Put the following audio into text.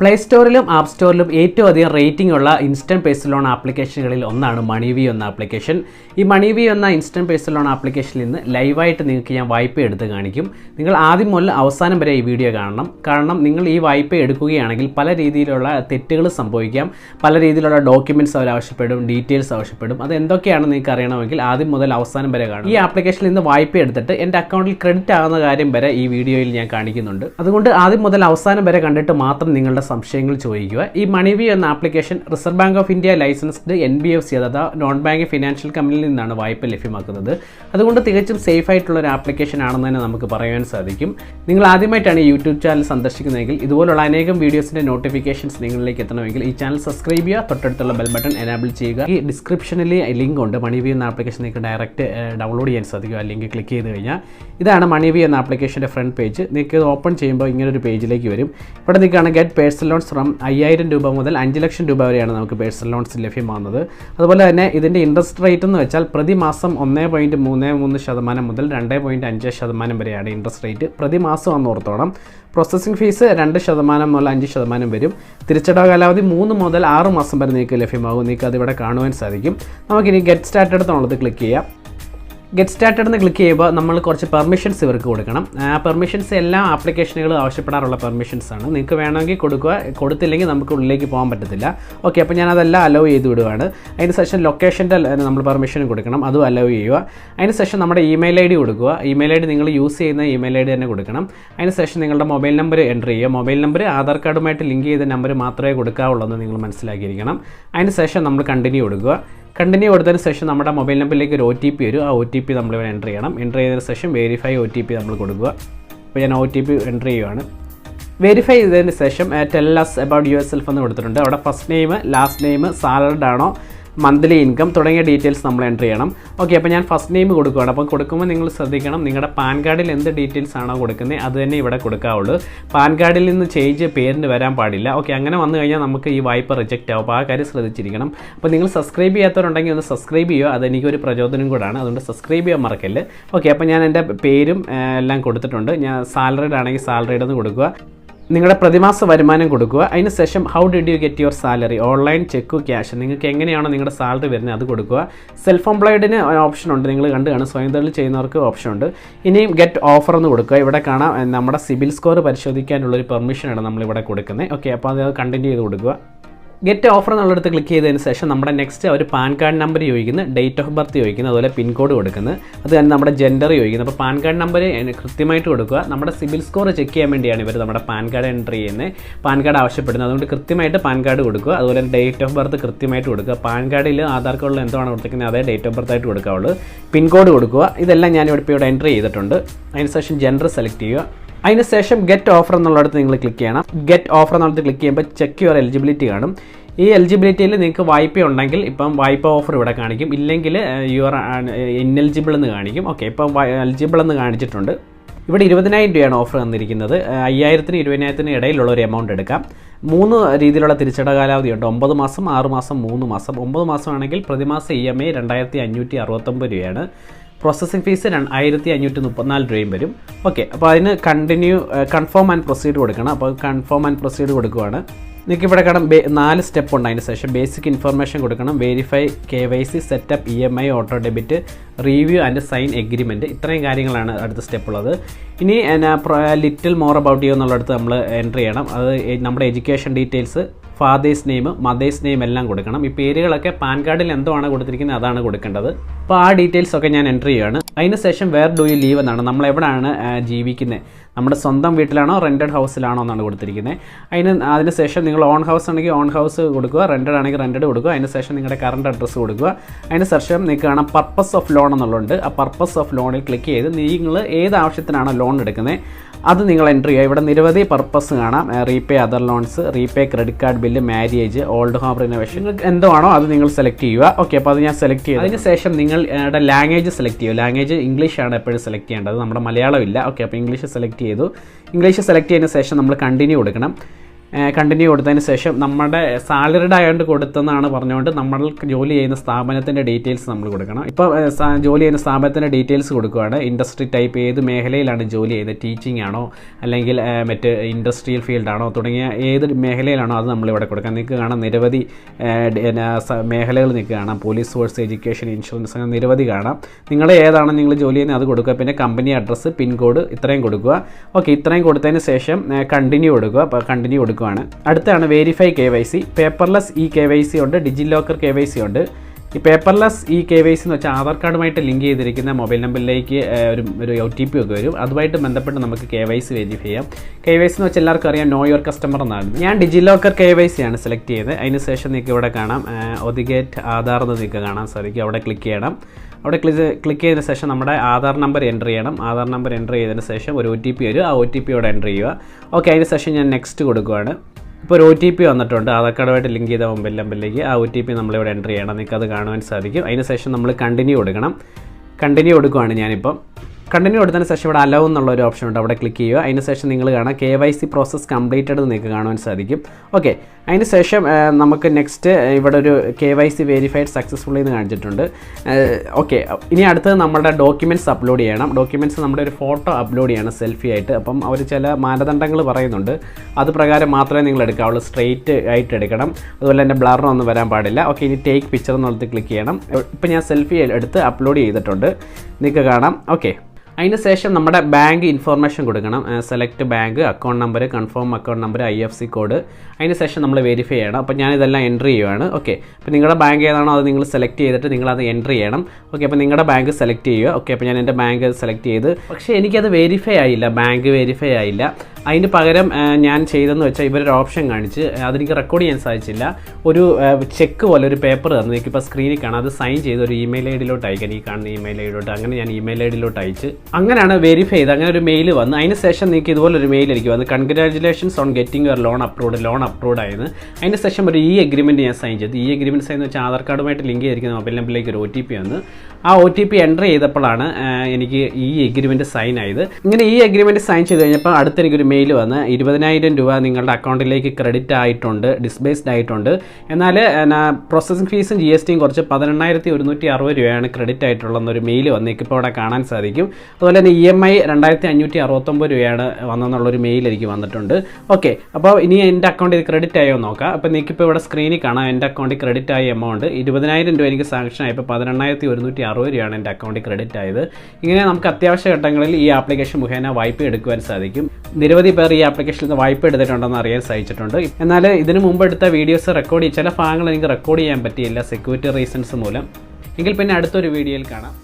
Play സ്റ്റോറിലും app സ്റ്റോറിലും ഏറ്റവും അധികം rating ഉള്ള ഇൻസ്റ്റന്റ് പേഴ്സണൽ ലോൺ ആപ്ലിക്കേഷനുകളിൽ ഒന്നാണ് മണിവി എന്ന ആപ്ലിക്കേഷൻ ഈ മണിവി എന്ന ഇൻസ്റ്റന്റ് പേഴ്സണൽ ലോൺ ആപ്ലിക്കേഷനിൽ നിന്ന് ലൈവായിട്ട് നിങ്ങൾക്ക് ഞാൻ വായ്പ എടുത്ത് കാണിക്കും. നിങ്ങൾ ആദ്യം മുതൽ അവസാനം വരെ ഈ വീഡിയോ കാണണം. കാരണം നിങ്ങൾ ഈ വായ്പ എടുക്കുകയാണെങ്കിൽ പല രീതിയിലുള്ള തെറ്റുകൾ സംഭവിക്കാം. പല രീതിയിലുള്ള ഡോക്യുമെന്റ്സ് അവർ ആവശ്യപ്പെടും ഡീറ്റെയിൽസ് ആവശ്യപ്പെടും. അത് എന്തൊക്കെയാണെന്ന് നിങ്ങൾക്ക് അറിയണമെങ്കിൽ ആദ്യം മുതൽ അവസാനം വരെ കാണും ഈ ആപ്ലിക്കേഷനിൽ നിന്ന് വായ്പ എടുത്തിട്ട് എന്റെ അക്കൗണ്ടിൽ ക്രെഡിറ്റ് ആകുന്ന കാര്യം വരെ ഈ വീഡിയോയിൽ ഞാൻ കാണിക്കുന്നുണ്ട്. അതുകൊണ്ട് ആദ്യം മുതൽ അവസാനം വരെ കണ്ടിട്ട് മാത്രം നിങ്ങളുടെ സംശയങ്ങൾ ചോദിക്കുക. ഈ മണിവി എന്ന application Reserve Bank of India licensed N B F C അഥവാ നോൺ ബാങ്ക് ഫിനാൻഷ്യൽ കമ്പനിയിൽ നിന്നാണ് വായ്പ ലഭ്യമാക്കുന്നത്. അതുകൊണ്ട് തികച്ചും സേഫ് ആയിട്ടുള്ള ഒരു ആപ്ലിക്കേഷൻ ആണെന്ന് തന്നെ നമുക്ക് പറയാൻ സാധിക്കും. നിങ്ങൾ ആദ്യമായിട്ടാണ് യൂട്യൂബ് ചാനൽ സന്ദർശിക്കുന്നതെങ്കിൽ ഇതുപോലുള്ള അനേകം വീഡിയോസിന്റെ നോട്ടിഫിക്കേഷൻസ് നിങ്ങളിലേക്ക് എത്തണമെങ്കിൽ ഈ ചാനൽ സബ്സ്ക്രൈബ് ചെയ്യുക തൊട്ടടുത്തുള്ള ബെൽ ബട്ടൺ എനാബിൾ ചെയ്യുക. ഈ ഡിസ്ക്രിപ്ഷനിൽ ലിങ്ക് ഉണ്ട്. മണിവി എന്ന ആപ്ലിക്കേഷൻ നിങ്ങൾക്ക് ഡയറക്റ്റ് ഡൗൺലോഡ് ചെയ്യാൻ സാധിക്കും. ആ ലിങ്ക് ക്ലിക്ക് ചെയ്ത് കഴിഞ്ഞാൽ ഇതാണ് മണിവി എന്ന ആപ്ലിക്കേഷന്റെ ഫ്രണ്ട് പേജ് നിങ്ങൾക്ക് ഇത് ഓപ്പൺ ചെയ്യുമ്പോൾ ഇങ്ങനൊരു പേജിലേക്ക് വരും. ഇവിടെ നിൽക്കുകയാണ് ഗെറ്റ് പേഴ്സണൽ ലോൺസ് ഫ്രം അയ്യായിരം രൂപ മുതൽ അഞ്ച് ലക്ഷം രൂപ വരെയാണ് നമുക്ക് പേഴ്സണൽ ലോൺസ് ലഭ്യമാകുന്നത്. അതുപോലെ തന്നെ ഇതിന്റെ ഇൻട്രസ്റ്റ് റേറ്റ് എന്ന് വെച്ചാൽ പ്രതിമാസം ഒന്നേ പോയിന്റ് മൂന്ന് മൂന്ന് ശതമാനം മുതൽ രണ്ട് പോയിന്റ് അഞ്ച് ശതമാനം വരെയാണ് ഇൻട്രസ്റ്റ് റേറ്റ് പ്രതിമാസം എന്ന് ഓർത്തോണം. പ്രോസസ്സിംഗ് ഫീസ് രണ്ട് ശതമാനം മുതൽ അഞ്ച് ശതമാനം വരും. തിരിച്ചടവ് കാലാവധി മൂന്ന് മുതൽ ആറ് മാസം വരെ നിങ്ങൾക്ക് ലഭ്യമാകും. നിങ്ങൾക്ക് അതിവിടെ കാണുവാൻ സാധിക്കും. നമുക്കിനി ഗെറ്റ് സ്റ്റാർട്ടഡ് ക്ലിക്ക് ചെയ്യാം. ഗെറ്റ് സ്റ്റാർട്ടഡ് എന്ന് ക്ലിക്ക് ചെയ്യുമ്പോൾ നമ്മൾ കുറച്ച് പെർമിഷൻസ് ഇവർക്ക് കൊടുക്കണം. ആ പെർമിഷൻസ് എല്ലാ ആപ്ലിക്കേഷനുകളും ആവശ്യപ്പെടാറുള്ള പെർമിഷൻസ് ആണ്. നിങ്ങൾക്ക് വേണമെങ്കിൽ കൊടുക്കുക. കൊടുത്തില്ലെങ്കിൽ നമുക്ക് ഉള്ളിലേക്ക് പോകാൻ പറ്റത്തില്ല. ഓക്കെ അപ്പോൾ ഞാൻ അതെല്ലാം അലോ ചെയ്ത് വിടുവാണ്. അതിന് ശേഷം ലൊക്കേഷന്റെ നമ്മൾ പെർമിഷൻ കൊടുക്കണം. അതും അലോ ചെയ്യുക. അതിന് ശേഷം നമ്മുടെ ഇമെയിൽ ഐ ഡി കൊടുക്കുക. ഇമെയിൽ ഐ ഡി നിങ്ങൾ യൂസ് ചെയ്യുന്ന ഇമെയിൽ ഐ ഡി തന്നെ കൊടുക്കണം. അതിന് ശേഷം നിങ്ങളുടെ മൊബൈൽ നമ്പർ എന്റർ ചെയ്യുക. മൊബൈൽ നമ്പർ ആധാർ കാർഡുമായിട്ട് ലിങ്ക് ചെയ്ത നമ്പർ മാത്രമേ കൊടുക്കാവുള്ളൂ എന്ന് നിങ്ങൾ മനസ്സിലാക്കിയിരിക്കണം. അതിന് ശേഷം നമ്മൾ കണ്ടിന്യൂ കൊടുക്കുക. കണ്ടിന്യൂ കൊടുത്തതിന് ശേഷം നമ്മുടെ മൊബൈൽ നമ്പറിലേക്ക് ഒരു ഒ ടി പി വരും. ആ ഒ ടി പി നമ്മൾ ഇവിടെ എന്റർ ചെയ്യണം. എന്റർ ചെയ്തതിന് ശേഷം വെരിഫൈ ഒ ടി പി നമ്മൾ കൊടുക്കുക. അപ്പോൾ ഞാൻ ഒ ടി പി എന്റർ ചെയ്യുവാണ്. വെരിഫൈ ചെയ്തതിന് ശേഷം tell us about yourself എന്ന് കൊടുത്തിട്ടുണ്ട്. അവിടെ first name last name salaried ആണോ? മന്ത്ലി ഇൻകം തുടങ്ങിയ ഡീറ്റെയിൽസ് നമ്മൾ എന്റർ ചെയ്യണം. ഓക്കെ അപ്പോൾ ഞാൻ ഫസ്റ്റ് നെയിം കൊടുക്കുകയാണ് അപ്പോൾ കൊടുക്കുമ്പോൾ നിങ്ങൾ ശ്രദ്ധിക്കണം നിങ്ങളുടെ പാൻ കാർഡിൽ എന്ത് ഡീറ്റെയിൽസ് ആണോ കൊടുക്കുന്നത് അത് തന്നെ ഇവിടെ കൊടുക്കാവുള്ളൂ. പാൻ കാർഡിൽ നിന്ന് ചേഞ്ച് പേരിന് വരാൻ പാടില്ല. ഓക്കെ അങ്ങനെ വന്നു കഴിഞ്ഞാൽ നമുക്ക് ഈ വായ്പ റിജക്റ്റ് ആവും. അപ്പോൾ ആ കാര്യം ശ്രദ്ധിച്ചിരിക്കണം. അപ്പോൾ നിങ്ങൾ സബ്സ്ക്രൈബ് ചെയ്യാത്തവരുണ്ടെങ്കിൽ ഒന്ന് സബ്സ്ക്രൈബ് ചെയ്യുക. അതെനിക്കൊരു പ്രചോദനം കൂടാണ്. അതുകൊണ്ട് സബ്സ്ക്രൈബ് ചെയ്യാൻ മറക്കല്ലേ. ഓക്കെ അപ്പോൾ ഞാൻ എന്റെ പേരും എല്ലാം കൊടുത്തിട്ടുണ്ട്. ഞാൻ സാലറിഡ് ആണെങ്കിൽ സാലറിഡ് എന്ന് കൊടുക്കുക. നിങ്ങളുടെ പ്രതിമാസ വരുമാനം കൊടുക്കുക. അതിന് ശേഷം how did you get your salary online check cash നിങ്ങൾക്ക് എങ്ങനെയാണോ നിങ്ങളുടെ സാലറി വരുന്നത് അത് കൊടുക്കുക. സെൽഫ് എംപ്ലോയിഡിന് ഓപ്ഷൻ ഉണ്ട്. നിങ്ങൾ കണ്ടു കാണും. സ്വയം തൊഴിൽ ചെയ്യുന്നവർക്ക് ഓപ്ഷൻ ഉണ്ട്. ഇനിയും ഗെറ്റ് ഓഫർ എന്ന് കൊടുക്കുക. ഇവിടെ കാണാം. നമ്മുടെ സിബിൽ സ്കോർ പരിശോധിക്കാനുള്ളൊരു പെർമിഷനാണ് നമ്മളിവിടെ കൊടുക്കുന്നത്. ഓക്കെ അപ്പോൾ അത് കണ്ടിന്യൂ ചെയ്ത് കൊടുക്കുക. ഗെറ്റ് ഓഫർ എന്നുള്ളടത്ത് ക്ലിക്ക് ചെയ്തതിന് ശേഷം നമ്മുടെ നെക്സ്റ്റ് ഒരു പാൻ കാർഡ് നമ്പർ ചോദിക്കുന്നു ഡേറ്റ് ഓഫ് ബർത്ത് ചോദിക്കുന്നു അതുപോലെ പിൻകോഡ് കൊടുക്കുന്നത് അത് തന്നെ നമ്മുടെ ജെൻഡർ ചോദിക്കുന്നു. അപ്പോൾ പാൻ കാർഡ് നമ്പർ കൃത്യമായിട്ട് കൊടുക്കുക. നമ്മുടെ സിബിൽ സ്കോർ ചെക്ക് ചെയ്യാൻ വേണ്ടിയാണ് ഇവർ നമ്മുടെ പാൻ കാർഡ് എൻട്രി ചെയ്യുന്നത് പാൻ കാർഡ് ആവശ്യപ്പെടുന്നത്. അതുകൊണ്ട് കൃത്യമായിട്ട് പാൻ കാർഡ് കൊടുക്കുക. അതുപോലെ ഡേറ്റ് ഓഫ് ബർത്ത് കൃത്യമായിട്ട് കൊടുക്കുക. പാൻ കാർഡിൽ ആധാർ കാർഡിൽ എന്താണ് കൊടുത്തിരിക്കുന്നത് അതേ ഡേറ്റ് ഓഫ് ബർത്ത് ആയിട്ട് കൊടുക്കാവുള്ളൂ. പിൻകോഡ് കൊടുക്കുക. ഇതെല്ലാം ഞാൻ ഇവിടെ ഇപ്പോൾ ഇവിടെ എൻട്രി ചെയ്തിട്ടുണ്ട്. അതിനുശേഷം ജെൻഡർ സെലക്ട് ചെയ്യുക. അതിനുശേഷം ഗെറ്റ് ഓഫർ എന്നുള്ളിടത്ത് നിങ്ങൾ ക്ലിക്ക് ചെയ്യണം. ഗെറ്റ് ഓഫർ എന്നുള്ളത് ക്ലിക്ക് ചെയ്യുമ്പോൾ ചെക്ക് യുവർ എലിജിബിലിറ്റി കാണും. ഈ എലിജിബിലിറ്റിയിൽ നിങ്ങൾക്ക് വായ്പ ഉണ്ടെങ്കിൽ ഇപ്പം വായ്പ ഓഫർ ഇവിടെ കാണിക്കും. ഇല്ലെങ്കിൽ യുവർ ഇൻഎലിജിബിൾ എന്ന് കാണിക്കും. ഓക്കെ ഇപ്പം എലിജിബിൾ എന്ന് കാണിച്ചിട്ടുണ്ട്. ഇവിടെ ഇരുപതിനായിരം രൂപയാണ് ഓഫർ തന്നിരിക്കുന്നത്. അയ്യായിരത്തിന് ഇരുപതിനായിരത്തിന് ഇടയിലുള്ള ഒരു എമൗണ്ട് എടുക്കാം. മൂന്ന് രീതിയിലുള്ള തിരിച്ചട കാലാവധി ഉണ്ട്. ഒമ്പത് മാസം ആറ് മാസം മൂന്ന് മാസം. ഒമ്പത് മാസമാണെങ്കിൽ പ്രതിമാസം ഇ എം ഐ രണ്ടായിരത്തി അഞ്ഞൂറ്റി അറുപത്തൊമ്പത് രൂപയാണ്. പ്രോസസ്സിംഗ് ഫീസ് ആയിരത്തി അഞ്ഞൂറ്റി മുപ്പത്തിനാല് രൂപയും വരും. ഓക്കെ അപ്പോൾ അതിന് കണ്ടിന്യൂ കൺഫേം ആൻഡ് പ്രൊസീഡ് കൊടുക്കണം. അപ്പോൾ കൺഫേം ആൻഡ് പ്രൊസീഡ് കൊടുക്കുവാണ്. നിങ്ങൾക്ക് ഇവിടെ കാണാം നാല് സ്റ്റെപ്പ് ഉണ്ട് അതിന് ശേഷം. ബേസിക് ഇൻഫർമേഷൻ കൊടുക്കണം. Verify K Y C setup E M I auto debit review and sign agreement ഇത്രയും കാര്യങ്ങളാണ് അടുത്ത സ്റ്റെപ്പ് ഉള്ളത്. ഇനി ലിറ്റിൽ മോർ അബൌട്ട് യു എന്നുള്ളടത്ത് നമ്മൾ എന്റർ ചെയ്യണം. അത് നമ്മുടെ education details father's name mother's name എല്ലാം കൊടുക്കണം. ഈ പേരുകളൊക്കെ പാൻ കാർഡിൽ എന്തോ ആണ് കൊടുത്തിരിക്കുന്നത് അതാണ് കൊടുക്കേണ്ടത്. അപ്പോൾ ആ ഡീറ്റെയിൽസ് ഒക്കെ ഞാൻ എന്റർ ചെയ്യുകയാണ് അതിന് ശേഷം വേർ ഡു യു ലീവ് എന്നാണ്. നമ്മൾ എവിടെയാണ് ജീവിക്കുന്നത് നമ്മുടെ സ്വന്തം വീട്ടിലാണോ റെന്റഡ് ഹൗസിലാണോ എന്നാണ് കൊടുത്തിരിക്കുന്നത്. അതിന് അതിന് ശേഷം നിങ്ങൾ ഓൺ ഹൗസ് ആണെങ്കിൽ ഓൺ ഹൗസ് കൊടുക്കുക. റെന്റഡ് ആണെങ്കിൽ റെന്റഡ് കൊടുക്കുക. അതിന് ശേഷം നിങ്ങളുടെ കറണ്ട് അഡ്രസ്സ് കൊടുക്കുക. അതിന് ശേഷം നിങ്ങൾക്ക് കാണാം പർപ്പസ് ഓഫ് ലോൺ എന്നുള്ളതുണ്ട്. ആ പർപ്പസ് ഓഫ് ലോണിൽ ക്ലിക്ക് ചെയ്ത് നിങ്ങൾ ഏത് ആവശ്യത്തിനാണോ ലോൺ എടുക്കുന്നത് അത് നിങ്ങൾ എന്റർ ചെയ്യുക. ഇവിടെ നിരവധി പർപ്പസ് കാണാം. Repay other loans repay credit card bill marriage old home renovation നിങ്ങൾക്ക് എന്തോ ആണോ അത് നിങ്ങൾ സെലക്ട് ചെയ്യുക. ഓക്കെ അപ്പോൾ അത് ഞാൻ സെലക്ട് ചെയ്തു അതിന് ശേഷം നിങ്ങളുടെ ലാംഗ്വേജ് സെലക്ട് ചെയ്യുക. ലാംഗ്വേജ് ഇംഗ്ലീഷാണ് എപ്പോഴും സെലക്ട് ചെയ്യേണ്ടത്. നമ്മുടെ മലയാളം ഇല്ല ഓക്കെ അപ്പോൾ ഇംഗ്ലീഷ് സെലക്ട് ചെയ്തു. ഇംഗ്ലീഷ് സെലക്ട് ചെയ്തതിന് ശേഷം നമ്മൾ കണ്ടിന്യൂ കൊടുക്കണം. കണ്ടിന്യൂ കൊടുത്തതിന് ശേഷം നമ്മുടെ സാലറിഡ് ആയതുകൊണ്ട് കൊടുത്തെന്നാണ് പറഞ്ഞുകൊണ്ട് നമ്മൾ ജോലി ചെയ്യുന്ന സ്ഥാപനത്തിന്റെ ഡീറ്റെയിൽസ് നമ്മൾ കൊടുക്കണം. ഇപ്പോൾ ജോലി ചെയ്യുന്ന സ്ഥാപനത്തിന്റെ ഡീറ്റെയിൽസ് കൊടുക്കുകയാണ് ഇൻഡസ്ട്രി ടൈപ്പ് ഏത് മേഖലയിലാണ് ജോലി ചെയ്യുന്നത്? ടീച്ചിങ് ആണോ? അല്ലെങ്കിൽ മറ്റ് ഇൻഡസ്ട്രിയൽ ഫീൽഡാണോ തുടങ്ങിയ ഏത് മേഖലയിലാണോ അത് നമ്മളിവിടെ കൊടുക്കാം നിങ്ങൾക്ക് കാണാം നിരവധി മേഖലകൾ നിങ്ങൾക്ക് കാണാം. പോലീസ് ഫോഴ്സ് എഡ്യൂക്കേഷൻ ഇൻഷുറൻസ് അങ്ങനെ നിരവധി കാണാം. നിങ്ങൾ ഏതാണ് നിങ്ങൾ ജോലി ചെയ്യുന്നത് അത് കൊടുക്കുക. പിന്നെ കമ്പനി അഡ്രസ്സ് പിൻകോഡ് ഇത്രയും കൊടുക്കുക. ഓക്കെ ഇത്രയും കൊടുത്തതിന് ശേഷം കണ്ടിന്യൂ കൊടുക്കുക. കണ്ടിന്യൂ കൊടുക്കുകയാണ് അടുത്താണ് verify K Y C paperless E K Y C ഉണ്ട്. DigiLocker K Y C ഉണ്ട്. ഈ paperless E K Y C എന്ന് വെച്ചാൽ ആധാർ കാർഡുമായിട്ട് ലിങ്ക് ചെയ്തിരിക്കുന്ന മൊബൈൽ നമ്പറിലേക്ക് ഒരു ഒരു ഒ ടി പി ഒക്കെ വരും. അതുമായിട്ട് ബന്ധപ്പെട്ട് നമുക്ക് കെ വൈ സി വെരിഫൈ ചെയ്യാം. കെ വൈ സി എന്ന് വെച്ചാൽ എല്ലാവർക്കും അറിയാം നോ യുവർ കസ്റ്റമർ എന്നാണ്. ഞാൻ DigiLocker K Y C ആണ് സെലക്ട് ചെയ്തത്. അതിന് ശേഷം നിങ്ങൾക്ക് ഇവിടെ കാണാം ഒതിഗേറ്റ് ആധാർ എന്ന് നിങ്ങൾക്ക് കാണാൻ സാധിക്കും അവിടെ ക്ലിക്ക് ചെയ്യണം. അവിടെ ക്ലിക്ക് ചെയ്തതിന് ശേഷം നമ്മുടെ ആധാർ നമ്പർ എന്റർ ചെയ്യണം. ആധാർ നമ്പർ എന്റർ ചെയ്തതിന് ശേഷം ഒരു ഒ ടി പി വരും. ആ ഒ ടി പി അവിടെ എന്റർ ചെയ്യുക. ഓക്കെ അതിന് ശേഷം ഞാൻ നെക്സ്റ്റ് കൊടുക്കുകയാണ് ഇപ്പോൾ ഒരു ഒ ടി പി വന്നിട്ടുണ്ട്. ആധാർ കാർഡുമായിട്ട് ലിങ്ക് ചെയ്ത മൊബൈൽ നമ്പറിലേക്ക് ആ ഒ ടി പി നമ്മളിവിടെ എന്റർ ചെയ്യണം. നിങ്ങൾക്ക് അത് കാണുവാൻ സാധിക്കും. അതിന് ശേഷം നമ്മൾ കണ്ടിന്യൂ കൊടുക്കണം. കണ്ടിന്യൂ കൊടുക്കുകയാണ് ഞാനിപ്പം. കണ്ടിന്യൂ കൊടുത്തതിന് ശേഷം ഇവിടെ അലോ എന്നുള്ള ഒരു ഓപ്ഷൻ ഉണ്ട്. അവിടെ ക്ലിക്ക് ചെയ്യുക. അതിന് ശേഷം നിങ്ങൾ കാണാം K Y C process completed നിങ്ങൾക്ക് കാണുവാൻ സാധിക്കും. ഓക്കെ അതിന് ശേഷം നമുക്ക് നെക്സ്റ്റ് ഇവിടെ ഒരു K Y C verified successfully എന്ന് കാണിച്ചിട്ടുണ്ട്. ഓക്കെ ഇനി അടുത്തത് നമ്മുടെ ഡോക്യുമെന്റ്സ് അപ്ലോഡ് ചെയ്യണം. ഡോക്യുമെന്റ്സ് നമ്മുടെ ഒരു ഫോട്ടോ അപ്ലോഡ് ചെയ്യണം സെൽഫി ആയിട്ട്. അപ്പം അവർ ചില മാനദണ്ഡങ്ങൾ പറയുന്നുണ്ട്. അത് പ്രകാരം മാത്രമേ നിങ്ങൾ എടുക്കാവുള്ളൂ. സ്ട്രെയിറ്റ് ആയിട്ട് എടുക്കണം. അതുപോലെ തന്നെ ബ്ലറൊന്നും വരാൻ പാടില്ല. ഓക്കെ ഇനി ടേക്ക് പിക്ചർ എന്നുള്ളത് ക്ലിക്ക് ചെയ്യണം. ഇപ്പം ഞാൻ സെൽഫി എടുത്ത് അപ്ലോഡ് ചെയ്തിട്ടുണ്ട്. നിങ്ങൾക്ക് കാണാം. ഓക്കെ അതിന് ശേഷം നമ്മുടെ ബാങ്ക് ഇൻഫോർമേഷൻ കൊടുക്കണം. Select bank account number confirm account number I F C code അതിന് ശേഷം നമ്മൾ വെരിഫൈ ചെയ്യണം. അപ്പോൾ ഞാനിതെല്ലാം എൻട്രി ചെയ്യുവാണ്. ഓക്കെ അപ്പോൾ നിങ്ങളുടെ ബാങ്ക് ഏതാണോ അത് നിങ്ങൾ സെലക്ട് ചെയ്തിട്ട് നിങ്ങളത് എൻട്രി ചെയ്യണം. ഓക്കെ അപ്പോൾ നിങ്ങളുടെ ബാങ്ക് സെലക്ട് ചെയ്യുക. ഓക്കെ അപ്പോൾ ഞാൻ എന്റെ ബാങ്ക് സെലക്ട് ചെയ്ത്. പക്ഷേ എനിക്കത് വെരിഫൈ ആയില്ല. ബാങ്ക് വെരിഫൈ ആയില്ല. അതിന് പകരം ഞാൻ ചെയ്തെന്ന് വെച്ചാൽ ഇവരൊരു ഓപ്ഷൻ കാണിച്ച് അതെനിക്ക് റെക്കോർഡ് ചെയ്യാൻ സാധിച്ചില്ല. ഒരു ചെക്ക് പോലെ ഒരു പേപ്പർ തന്നു. എനിക്കിപ്പോൾ സ്ക്രീനിൽ കാണാം. അത് സൈൻ ചെയ്ത് ഒരു ഇമെയിൽ ഐ ഡിയിലോട്ട് അയക്കാൻ ഈ കാണുന്ന ഇമെയിൽ ഐ ഡിയിലോട്ട് അങ്ങനെ ഞാൻ ഇമെയിൽ ഐ ഡിയിലോട്ട് അയച്ച്. അങ്ങനെയാണ് വെരിഫൈ ചെയ്ത്. അങ്ങനെ ഒരു മെയിൽ വന്ന്. അതിന് ശേഷം നിങ്ങൾക്ക് ഇതുപോലെ ഒരു മെയിൽ എനിക്ക് വന്ന്. Congratulations on getting your loan approved loan approved ആയത് അതിന് ശേഷം ഒരു ഈ അഗ്രിമെന്റ് ഞാൻ സൈൻ ചെയ്തു. ഈ അഗ്രിമെന്റ് സൈൻ വെച്ചാൽ ആധാർ കാർഡുമായിട്ട് ലിങ്ക് ചെയ്തിരിക്കുന്ന മൊബൈൽ നമ്പറിലേക്ക് ഒരു ഒ ടി പി വന്ന്. ആ ഒ ടി പി എന്റർ ചെയ്തപ്പോഴാണ് എനിക്ക് ഈ എഗ്രിമെന്റ് സൈൻ ആയത്. ഇങ്ങനെ ഈ എഗ്രിമെന്റ് സൈൻ ചെയ്ത് കഴിഞ്ഞപ്പോൾ അടുത്ത് എനിക്കൊരു മെയിൽ വന്ന് ഇരുപതിനായിരം രൂപ നിങ്ങളുടെ അക്കൗണ്ടിലേക്ക് ക്രെഡിറ്റ് ആയിട്ടുണ്ട് ഡിസ്ബേസ്ഡ് ആയിട്ടുണ്ട്. എന്നാൽ പ്രോസസ്സിംഗ് ഫീസും ജി എസ് ടിയും കുറച്ച് പതിനെണ്ണായിരത്തി ഒരുന്നൂറ്റി അറുപത് രൂപയാണ് ക്രെഡിറ്റ് ആയിട്ടുള്ളതെന്നൊരു മെയിൽ വന്ന് ഇപ്പോൾ അവിടെ കാണാൻ സാധിക്കും. അതുപോലെ തന്നെ ഇ എം ഐ രണ്ടായിരത്തി അഞ്ഞൂറ്റി അറുപത്തൊമ്പത് രൂപയാണ് വന്നെന്നുള്ളൊരു മെയിൽ എനിക്ക് വന്നിട്ടുണ്ട്. ഓക്കെ അപ്പോൾ ഇനി എന്റെ അക്കൗണ്ടിൽ ക്രെഡിറ്റ് ആയോ നോക്കാം. അപ്പോൾ നിങ്ങൾക്കിപ്പോൾ ഇവിടെ സ്ക്രീനിൽ കാണാം എന്റെ അക്കൗണ്ടിൽ ക്രെഡിറ്റ് ആയ എമൗണ്ട് ഇരുപതിനായിരം രൂപ എനിക്ക് സാങ്ഷൻ ആയപ്പോൾ പതിനെണ്ണായിരത്തി ഒരുന്നൂറ്റി അറുപത് രൂപയാണ് എന്റെ അക്കൗണ്ടിൽ ക്രെഡിറ്റ് ആയത്. ഇങ്ങനെ നമുക്ക് അത്യാവശ്യ ഘട്ടങ്ങളിൽ ഈ ആപ്ലിക്കേഷൻ മുഖേന വായ്പ എടുക്കുവാൻ സാധിക്കും. നിരവധി പേർ ഈ ആപ്ലിക്കേഷനിൽ നിന്ന് വായ്പ എടുത്തിട്ടുണ്ടെന്ന് അറിയാൻ സാധിച്ചിട്ടുണ്ട്. എന്നാൽ ഇതിനു മുമ്പ് എടുത്ത വീഡിയോസ് റെക്കോർഡ് ചില ഭാഗങ്ങൾ എനിക്ക് റെക്കോർഡ് ചെയ്യാൻ പറ്റിയില്ല സെക്യൂരിറ്റി റീസൺസ് മൂലം. എങ്കിൽ പിന്നെ അടുത്തൊരു വീഡിയോയിൽ കാണാം.